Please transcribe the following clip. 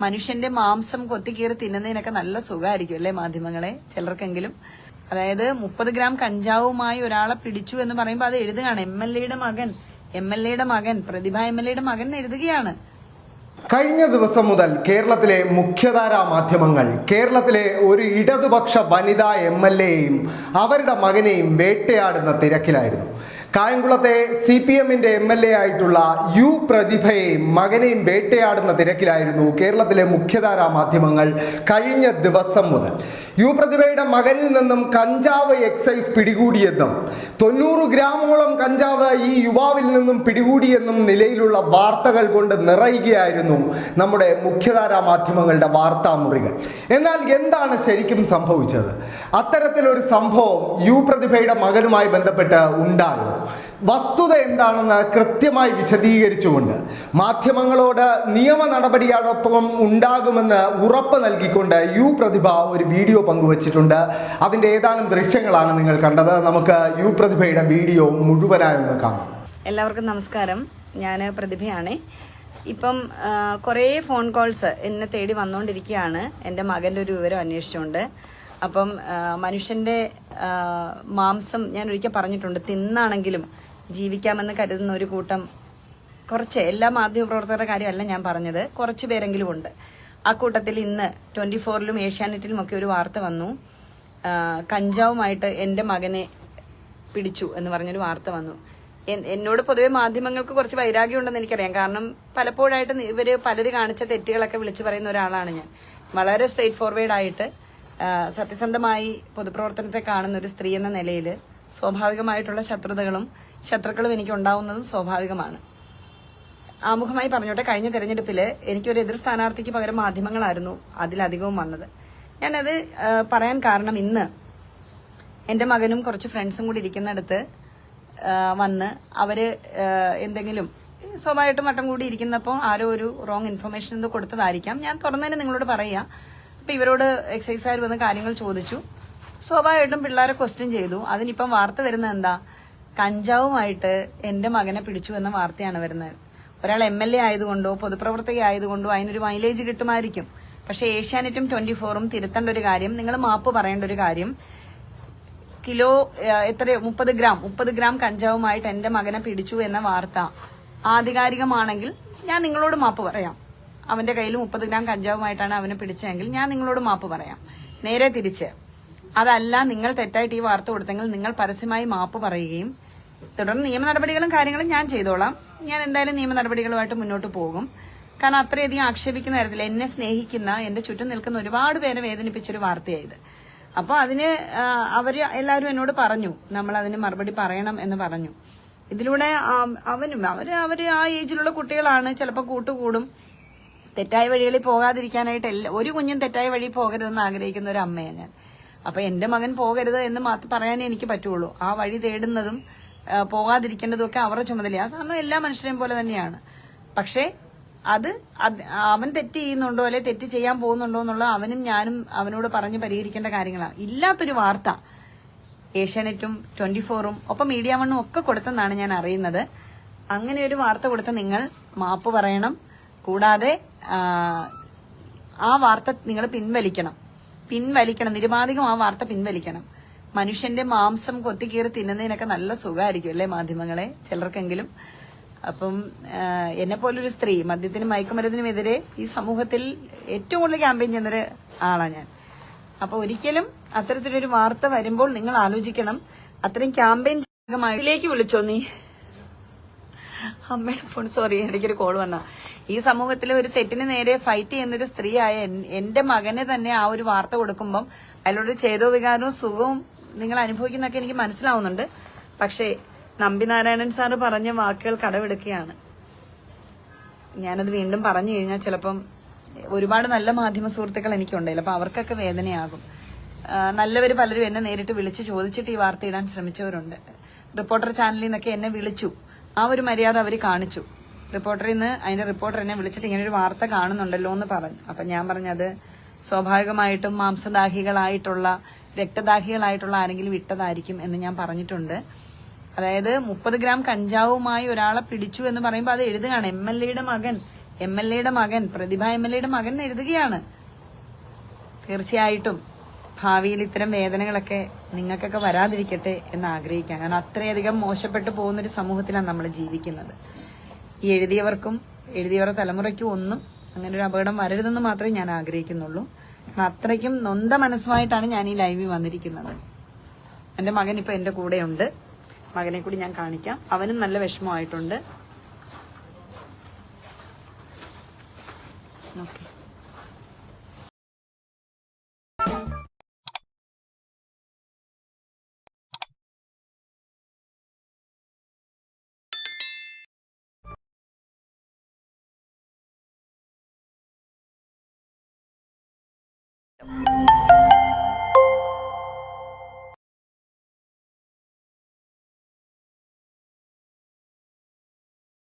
മനുഷ്യന്റെ മാംസം കൊത്തിക്കീറി തിന്നുന്നതിനൊക്കെ നല്ല സുഖമായിരിക്കും അല്ലേ മാധ്യമങ്ങളെ? ചിലർക്കെങ്കിലും. അതായത് മുപ്പത് ഗ്രാം കഞ്ചാവുമായി ഒരാളെ പിടിച്ചു എന്ന് പറയുമ്പോൾ അത് എഴുതുകയാണ്. എം എൽ എയുടെ മകൻ എം എൽ എയുടെ മകൻ പ്രതിഭ എം എൽ എയുടെ മകൻ എഴുതുകയാണ്. കഴിഞ്ഞ ദിവസം മുതൽ കേരളത്തിലെ മുഖ്യധാരാ മാധ്യമങ്ങൾ കേരളത്തിലെ ഒരു ഇടതുപക്ഷ വനിതാ എം എൽ എയും അവരുടെ മകനെയും വേട്ടയാടുന്ന തിരക്കിലായിരുന്നു. കായംകുളത്തെ സി പി എമ്മിന്റെ എം എൽ എ ആയിട്ടുള്ള യു പ്രതിഭയെ മകനെയും വേട്ടയാടുന്ന തിരക്കിലായിരുന്നു കേരളത്തിലെ മുഖ്യധാരാ മാധ്യമങ്ങൾ കഴിഞ്ഞ ദിവസം മുതൽ. യു പ്രതിഭയുടെ മകനിൽ നിന്നും കഞ്ചാവ് എക്സൈസ് പിടികൂടിയെന്നും തൊണ്ണൂറ് ഗ്രാമോളം കഞ്ചാവ് ഈ യുവാവിൽ നിന്നും പിടികൂടിയെന്നും നിലയിലുള്ള വാർത്തകൾ കൊണ്ട് നിറയുകയായിരുന്നു നമ്മുടെ മുഖ്യധാരാ മാധ്യമങ്ങളുടെ വാർത്താമുറികൾ. എന്നാൽ എന്താണ് ശരിക്കും സംഭവിച്ചത്? അത്തരത്തിലൊരു സംഭവം യു പ്രതിഭയുടെ മകനുമായി ബന്ധപ്പെട്ട് ഉണ്ടായോ? വസ്തുത എന്താണെന്ന് കൃത്യമായി വിശദീകരിച്ചുകൊണ്ട് മാധ്യമങ്ങളോട് നിയമ നടപടിയോടൊപ്പം ഉണ്ടാകുമെന്ന് ഉറപ്പ് നൽകിക്കൊണ്ട് യു പ്രതിഭ ഒരു വീഡിയോ പങ്കുവച്ചിട്ടുണ്ട്. അതിന്റെ ഏതാനും ദൃശ്യങ്ങളാണ് നിങ്ങൾ കണ്ടത്. നമുക്ക് യു പ്രതിഭയുടെ വീഡിയോ മുഴുവനായി ഒന്ന് കാണാം. എല്ലാവർക്കും നമസ്കാരം. ഞാൻ പ്രതിഭയാണ്. ഇപ്പം കുറേ ഫോൺ കോൾസ് എന്നെ തേടി വന്നുകൊണ്ടിരിക്കുകയാണ് എന്റെ മകന്റെ ഒരു വിവരം അന്വേഷിച്ചുകൊണ്ട് അപ്പം മനുഷ്യന്റെ മാംസം ഞാൻ ഒരിക്കൽ പറഞ്ഞിട്ടുണ്ട്. തിന്നാണെങ്കിലും ജീവിക്കാമെന്ന് കരുതുന്ന ഒരു കൂട്ടം കുറച്ച് എല്ലാ മാധ്യമപ്രവർത്തകരുടെ കാര്യമല്ല ഞാൻ പറഞ്ഞത്. കുറച്ച് പേരെങ്കിലും ഉണ്ട്. ആ കൂട്ടത്തിൽ ഇന്ന് ട്വന്റി ഫോറിലും ഏഷ്യാനെറ്റിലും ഒക്കെ ഒരു വാർത്ത വന്നു. കഞ്ചാവുമായിട്ട് എന്റെ മകനെ പിടിച്ചു എന്ന് പറഞ്ഞൊരു വാർത്ത വന്നു. എന്നോട് പൊതുവെ മാധ്യമങ്ങൾക്ക് കുറച്ച് വൈരാഗ്യം ഉണ്ടെന്ന് എനിക്കറിയാം. കാരണം പലപ്പോഴായിട്ട് ഇവർ പലര് കാണിച്ച തെറ്റുകളൊക്കെ വിളിച്ചു പറയുന്ന ഒരാളാണ് ഞാൻ. വളരെ സ്ട്രെയിറ്റ് ഫോർവേഡായിട്ട് സത്യസന്ധമായി പൊതുപ്രവർത്തനത്തെ കാണുന്ന ഒരു സ്ത്രീ എന്ന നിലയിൽ സ്വാഭാവികമായിട്ടുള്ള ശത്രുതകളും ശത്രുക്കളും എനിക്ക് ഉണ്ടാവുന്നതും സ്വാഭാവികമാണ്. ആമുഖമായി പറഞ്ഞോട്ടെ കഴിഞ്ഞ തെരഞ്ഞെടുപ്പിൽ എനിക്കൊരു എതിർ സ്ഥാനാർത്ഥിക്ക് പകരം മാധ്യമങ്ങളായിരുന്നു അതിലധികവും വന്നത്. ഞാനത് പറയാൻ കാരണം ഇന്ന് എന്റെ മകനും കുറച്ച് ഫ്രണ്ട്സും കൂടി ഇരിക്കുന്നിടത്ത് വന്ന് അവർ എന്തെങ്കിലും സ്വാഭാവികമായിട്ടും വട്ടം കൂടി ഇരിക്കുന്നപ്പോൾ ആരോ ഒരു റോങ് ഇൻഫർമേഷൻ എന്തോ കൊടുത്തതായിരിക്കാം. ഞാൻ തുറന്നതിന് നിങ്ങളോട് പറയുക അപ്പൊ ഇവരോട് എക്സൈസുകാർ വന്ന് കാര്യങ്ങൾ ചോദിച്ചു. സ്വാഭാവികമായിട്ടും പിള്ളേരെ ക്വസ്റ്റ്യൻ ചെയ്തു. അതിനിപ്പം വാർത്ത വരുന്നത് എന്താ? കഞ്ചാവുമായിട്ട് എന്റെ മകനെ പിടിച്ചു എന്ന വാർത്തയാണ് വരുന്നത്. ഒരാൾ എം എൽ എ ആയതുകൊണ്ടോ പൊതുപ്രവർത്തക ആയതുകൊണ്ടോ അതിനൊരു മൈലേജ് കിട്ടുമായിരിക്കും. പക്ഷേ ഏഷ്യാനെറ്റും ട്വന്റി ഫോറും തിരുത്തേണ്ട ഒരു കാര്യം നിങ്ങൾ മാപ്പ് പറയേണ്ട ഒരു കാര്യം. കിലോ എത്ര മുപ്പത് ഗ്രാം മുപ്പത് ഗ്രാം കഞ്ചാവുമായിട്ട് എന്റെ മകനെ പിടിച്ചു എന്ന വാർത്ത ആധികാരികമാണെങ്കിൽ ഞാൻ നിങ്ങളോട് മാപ്പ് പറയാം. അവന്റെ കയ്യിൽ മുപ്പത് ഗ്രാം കഞ്ചാവുമായിട്ടാണ് അവനെ പിടിച്ചതെങ്കിൽ ഞാൻ നിങ്ങളോട് മാപ്പ് പറയാം. നേരെ തിരിച്ച് അതല്ല നിങ്ങൾ തെറ്റായിട്ട് ഈ വാർത്ത കൊടുത്തെങ്കിൽ നിങ്ങൾ പരസ്യമായി മാപ്പ് പറയുകയും തുടർന്ന് നിയമ നടപടികളും കാര്യങ്ങളും ഞാൻ ചെയ്തോളാം. ഞാൻ എന്തായാലും നിയമ നടപടികളുമായിട്ട് മുന്നോട്ട് പോകും. കാരണം അത്രയധികം ആക്ഷേപിക്കുന്ന തരത്തിൽ എന്നെ സ്നേഹിക്കുന്ന എന്റെ ചുറ്റും നിൽക്കുന്ന ഒരുപാട് പേരെ വേദനിപ്പിച്ചൊരു വാർത്തയായത്. അപ്പൊ അതിന് അവർ എല്ലാവരും എന്നോട് പറഞ്ഞു. നമ്മൾ അതിന് മറുപടി പറയണം എന്ന് പറഞ്ഞു. ഇതിലൂടെ അവനും അവർ അവർ ആ ഏജിലുള്ള കുട്ടികളാണ്. ചിലപ്പോൾ കൂട്ടുകൂടും. തെറ്റായ വഴികളിൽ പോകാതിരിക്കാനായിട്ട് എല്ലാ ഒരു കുഞ്ഞും തെറ്റായ വഴി പോകരുതെന്ന് ആഗ്രഹിക്കുന്ന ഒരു അമ്മയാണ് ഞാൻ. അപ്പൊ എന്റെ മകൻ പോകരുത് എന്ന് മാത്രം പറയാനേ എനിക്ക് പറ്റുള്ളൂ. ആ വഴി തേടുന്നതും പോകാതിരിക്കേണ്ടതും ഒക്കെ അവരുടെ ചുമതലയാണ് കാരണം എല്ലാ മനുഷ്യരെയും പോലെ തന്നെയാണ്. പക്ഷേ അത് അവൻ തെറ്റ് ചെയ്യുന്നുണ്ടോ അല്ലെ തെറ്റ് ചെയ്യാൻ പോകുന്നുണ്ടോ എന്നുള്ള അവനും ഞാനും അവനോട് പറഞ്ഞ് പരിഹരിക്കേണ്ട കാര്യങ്ങളാണ് ഇല്ലാത്തൊരു വാർത്ത ഏഷ്യാനെറ്റും ട്വന്റി ഫോറും ഒപ്പം മീഡിയ വണ്ണും ഒക്കെ കൊടുത്തെന്നാണ് ഞാൻ അറിയുന്നത്. അങ്ങനെ ഒരു വാർത്ത കൊടുത്ത നിങ്ങൾ മാപ്പ് പറയണം. കൂടാതെ ആ വാർത്ത നിങ്ങൾ പിൻവലിക്കണം. പിൻവലിക്കണം. നിരുപാധികം ആ വാർത്ത പിൻവലിക്കണം. മനുഷ്യന്റെ മാംസം കൊത്തിക്കീറി തിന്നുന്നതിനൊക്കെ നല്ല സുഖമായിരിക്കും അല്ലേ മാധ്യമങ്ങളെ? ചിലർക്കെങ്കിലും. അപ്പം എന്നെ പോലൊരു സ്ത്രീ മദ്യത്തിനും മയക്കുമരുന്നിനുമെതിരെ ഈ സമൂഹത്തിൽ ഏറ്റവും കൂടുതൽ ക്യാമ്പയിൻ ചെയ്യുന്നൊരു ആളാണ് ഞാൻ. അപ്പൊ ഒരിക്കലും അത്തരത്തിലൊരു വാർത്ത വരുമ്പോൾ നിങ്ങൾ ആലോചിക്കണം. അത്രയും ക്യാമ്പയിൻ ഭാഗമായിട്ടിലേക്ക് വിളിച്ചോ നീ? അമ്മയുടെ ഫോൺ സോറി എനിക്കൊരു കോൾ വന്ന. ഈ സമൂഹത്തിലെ ഒരു തെറ്റിന് നേരെ ഫൈറ്റ് ചെയ്യുന്ന ഒരു സ്ത്രീയായ എന്റെ മകനെ തന്നെ ആ ഒരു വാർത്ത കൊടുക്കുമ്പം അതിലൊരു ചേതോ വികാരവും സുഖവും നിങ്ങൾ അനുഭവിക്കുന്നൊക്കെ എനിക്ക് മനസ്സിലാവുന്നുണ്ട്. പക്ഷേ നമ്പിനാരായണൻ സാറ് പറഞ്ഞ വാക്കുകൾ കടമെടുക്കുകയാണ്. ഞാനത് വീണ്ടും പറഞ്ഞു കഴിഞ്ഞാൽ ചിലപ്പം ഒരുപാട് നല്ല മാധ്യമ സുഹൃത്തുക്കൾ എനിക്കുണ്ടായില്ല. അപ്പൊ അവർക്കൊക്കെ വേദനയാകും. നല്ലവർ പലരും എന്നെ നേരിട്ട് വിളിച്ച് ചോദിച്ചിട്ട് ഈ വാർത്ത ഇടാൻ ശ്രമിച്ചവരുണ്ട്. റിപ്പോർട്ടർ ചാനലിൽ നിന്നൊക്കെ എന്നെ വിളിച്ചു. ആ ഒരു മര്യാദ അവർ കാണിച്ചു. റിപ്പോർട്ടറിൽ നിന്ന് അതിന്റെ റിപ്പോർട്ടർ എന്നെ വിളിച്ചിട്ട് ഇങ്ങനെ ഒരു വാർത്ത കാണുന്നുണ്ടല്ലോ എന്ന് പറഞ്ഞു. അപ്പൊ ഞാൻ പറഞ്ഞത് സ്വാഭാവികമായിട്ടും മാംസദാഹികളായിട്ടുള്ള രക്തദാഹികളായിട്ടുള്ള ആരെങ്കിലും വിട്ടതായിരിക്കും എന്ന് ഞാൻ പറഞ്ഞിട്ടുണ്ട്. അതായത് മുപ്പത് ഗ്രാം കഞ്ചാവുമായി ഒരാളെ പിടിച്ചു എന്ന് പറയുമ്പോൾ അത് എഴുതുകയാണ്. എം എൽ എയുടെ മകൻ എം എൽ എയുടെ മകൻ പ്രതിഭ എം എൽ എയുടെ മകൻ എഴുതുകയാണ്. തീർച്ചയായിട്ടും. ഭാവിയിൽ ഇത്തരം വേദനകളൊക്കെ നിങ്ങൾക്കൊക്കെ വരാതിരിക്കട്ടെ എന്ന് ആഗ്രഹിക്കാം കാരണം അത്രയധികം മോശപ്പെട്ടു പോകുന്നൊരു സമൂഹത്തിലാണ് നമ്മൾ ജീവിക്കുന്നത്. ഈ എഴുതിയവർക്കും എഴുതിയവരുടെ തലമുറയ്ക്കും ഒന്നും അങ്ങനെ ഒരു അപകടം വരരുതെന്ന് മാത്രമേ ഞാൻ ആഗ്രഹിക്കുന്നുള്ളൂ. കാരണം അത്രയ്ക്കും നൊന്ത മനസ്സുമായിട്ടാണ് ഞാൻ ഈ ലൈവിൽ വന്നിരിക്കുന്നത്. എന്റെ മകൻ ഇപ്പോൾ എന്റെ കൂടെയുണ്ട്. മകനെ കൂടി ഞാൻ കാണിക്കാം. അവനും നല്ല വിഷമമായിട്ടുണ്ട്. ഓക്കെ